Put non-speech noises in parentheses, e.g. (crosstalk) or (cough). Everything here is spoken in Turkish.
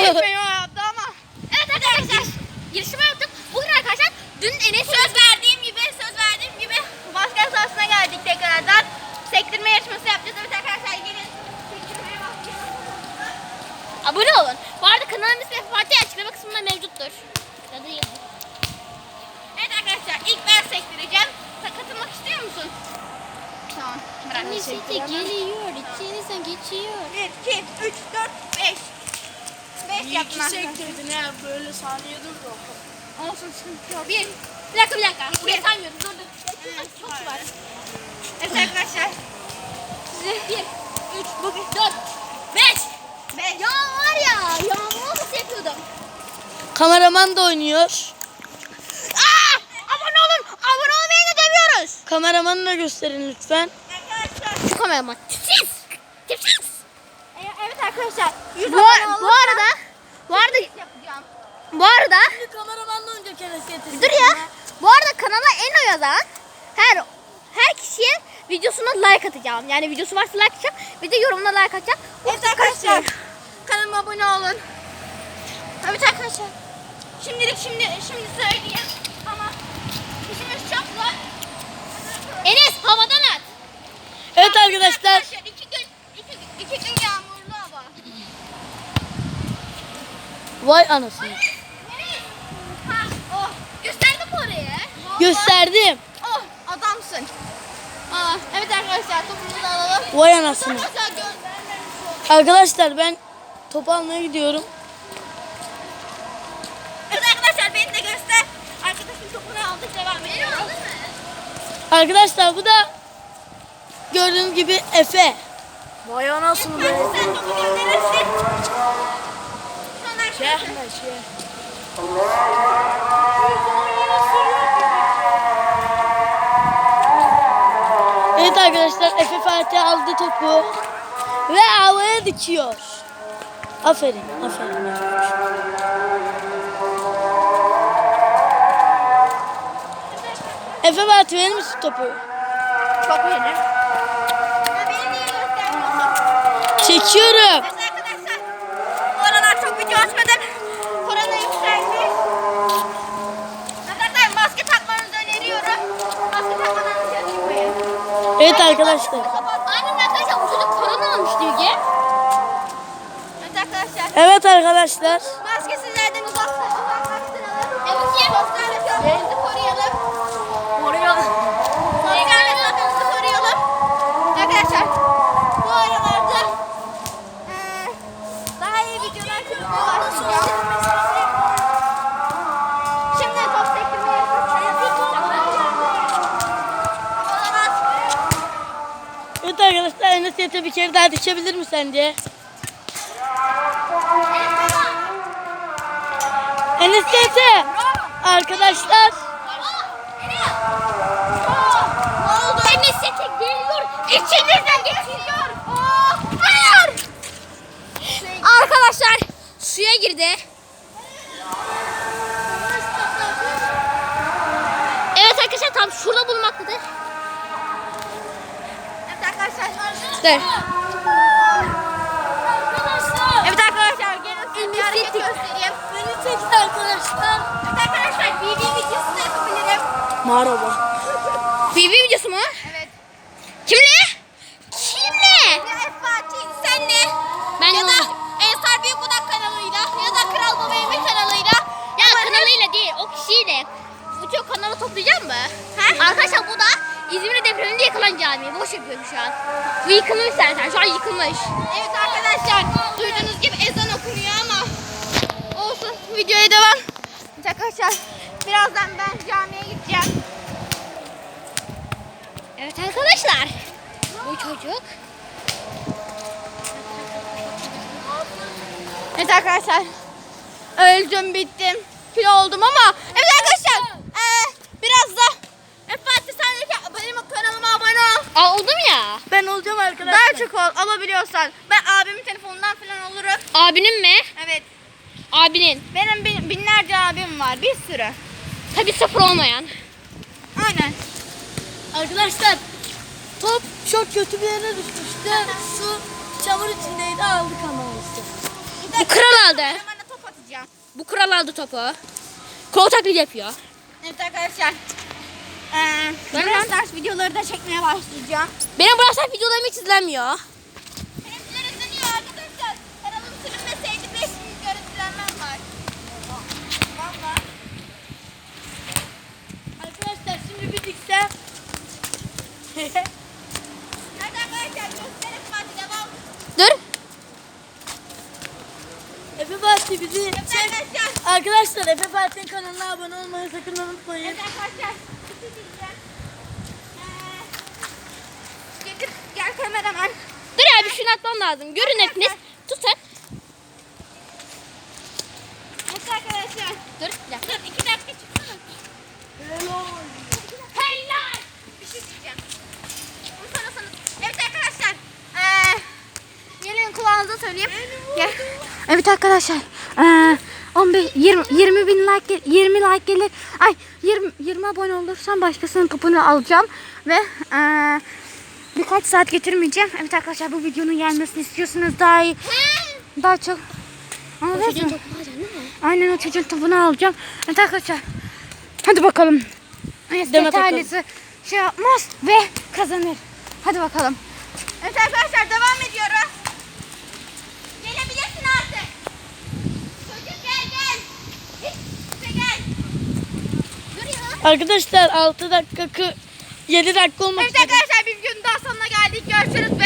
Yetmiyor hayatta ama. Evet arkadaşlar girişimi yaptım. Bugün arkadaşlar dün Enes söz verdiğim gibi söz verdiğim gibi Basket sahasına geldik tekrardan. Sektirme yarışması yapacağız. Evet arkadaşlar gelin. Abone olun. Bu arada kanalın ismi Fatih açıklama kısmında mevcuttur. Adı yazın. Evet arkadaşlar ilk ben sektireceğim. Sen katılmak istiyor musun? Tamam. Bırak. geliyor, içinizden geçiyor. 1, 2, 3, 4, 5. 5 yaptım arkadaşlar. sektirdin ha böyle saniye durdu. Olsun sıkıntı yok. 1, Bir dakika bir dakika. Buraya saymıyoruz. Dur dur. Çok var. Evet arkadaşlar. Bir, üç, bugün dört, beş. 5. Ya var ya, yağmur nasıl yapıyordum? Kameraman da oynuyor. Aa! Abone olun. Abone olmayı da demiyoruz. Kameramanı da gösterin lütfen. Arkadaşlar. Şu kameraman. Tipsiz. Tipsiz. e, Evet arkadaşlar. 100 Bu, bu arada bu arada yapacağım. bu arada Kameramanla önce keres getirsin. dur ya. Bu arada kanala en o yazan her her kişiye videosuna like atacağım. Yani videosu varsa like atacağım. Bir de yorumuna like atacağım. Evet arkadaşlar. Kanalıma abone olun. Evet arkadaşlar. Şimdilik şimdi şimdi söyleyeyim. Ama işimiz çok zor. Enes havadan at. Evet arkadaşlar. iki gün iki, iki gün Vay anasını. Ha, oh. Gösterdim orayı? Gösterdim. Oh, adamsın. Aa, evet arkadaşlar topumuzu da alalım. Vay anasını. Arkadaşlar ben top almaya gidiyorum. Evet arkadaşlar beni de göster. Arkadaşım topunu aldık devam ediyoruz. Arkadaşlar bu da gördüğünüz gibi Efe. Vay anasını Sen topu gönderirsin. Evet arkadaşlar Efe Fatih aldı topu ve havaya dikiyor. Aferin, aferin. Efe Fatih verir misin topu? Çok beğenir. Beni niye göstermiyorsun? Çekiyorum. Evet arkadaşlar. Bu aralar çok video açmadım. Korona yükseldi. Arkadaşlar maske takmanızı öneriyorum. Maske takmadan dışarı çıkmayın. Evet arkadaşlar. Aynen arkadaşlar bu çocuk korona olmuş Bilge. Evet arkadaşlar. Evet arkadaşlar. Maskesizlerden uzak, uzaklaştıralım. Evet, Enes Yete bir kere daha dikebilir mi sence? Enes Yete. Arkadaşlar. Enes sete geliyor. İçinizden geçiyor. Hayır. Arkadaşlar suya girdi. Evet arkadaşlar tam şurada bulunmaktadır. Dur. Evet arkadaşlar gelin bir hareket göstereyim. Beni çekti arkadaşlar. Evet arkadaşlar BB videosu da yapabilirim. Merhaba. BB (laughs) videosu mu? Evet. Kimle? Kimle? Fatih senle Ben ya da Ensar Büyük Budak kanalıyla ya da Kral Baba kanalıyla Ya kanalıyla değil o kişiyle. Bütün kanalı toplayacağım mı? Arkadaşlar bu da İzmir depreminde yıkılan cami. Boş yapıyorum şu an. Bu yıkılmış zaten. Şu an yıkılmış. Evet arkadaşlar duyduğunuz gibi ezan okunuyor ama olsun videoya devam. Arkadaşlar birazdan ben camiye gideceğim. Evet arkadaşlar. Bu çocuk. Evet arkadaşlar öldüm bittim kilo oldum ama evet arkadaşlar eee, biraz da evet Fatih sen de benim kanalıma abone ol. Aa oldum ya. Ben olacağım arkadaşlar. Daha çok ol alabiliyorsan. Ben abimin telefonundan falan olurum. Abinin mi? Evet. Abinin. Benim bin- binlerce abim var. Bir sürü. Tabii sıfır olmayan. Aynen. Arkadaşlar top çok kötü bir yere düşmüştü. Su çamur içindeydi aldık ama işte. Bu kral aldı. Hemen atacağım. Bu kral aldı topu. Kol taklidi yapıyor. Evet arkadaşlar. Ee, Ben- Brawl Stars videoları da çekmeye başlayacağım. Benim Brawl Stars videolarım hiç izlenmiyor. Benimkiler izleniyor arkadaşlar. Kanalım sürünmeseydi 5 görüntülenmem var. Valla. Arkadaşlar şimdi bir dikse. Hadi arkadaşlar gösterin hadi devam. Dur. Efe Evet çek. arkadaşlar. Efe Fatih'in kanalına abone olmayı sakın unutmayın. Evet arkadaşlar. Getir gel kameraman. Dur abi şunu atmam lazım. Görün hepiniz. Tutun. Evet arkadaşlar. Dur. Bir dakika. Dur iki dakika çıksana. Helal. Bir şey diyeceğim. Bunu sana. Evet arkadaşlar. Ee, gelin kulağınıza söyleyeyim. Gel. Evet arkadaşlar. Ee, 15 20 20 bin like gel- 20 like gelir. Ay 20 20 abone olursam başkasının topunu alacağım ve ee, birkaç saat getirmeyeceğim. Evet arkadaşlar bu videonun gelmesini istiyorsunuz daha iyi. Daha çok. Anladınız mı? Aynen o çocuğun topunu alacağım. Evet arkadaşlar. Hadi bakalım. Bakalım. ailesi şey yapmaz ve kazanır. Hadi bakalım. Evet arkadaşlar devam ediyoruz. Gelebilirsin artık. Çocuk gel gel. Hiç kimse gel. Dur ya. Arkadaşlar 6 dakika 7 dakika olmak Evet üzere. arkadaşlar bir videonun daha sonuna geldik. Görüşürüz ve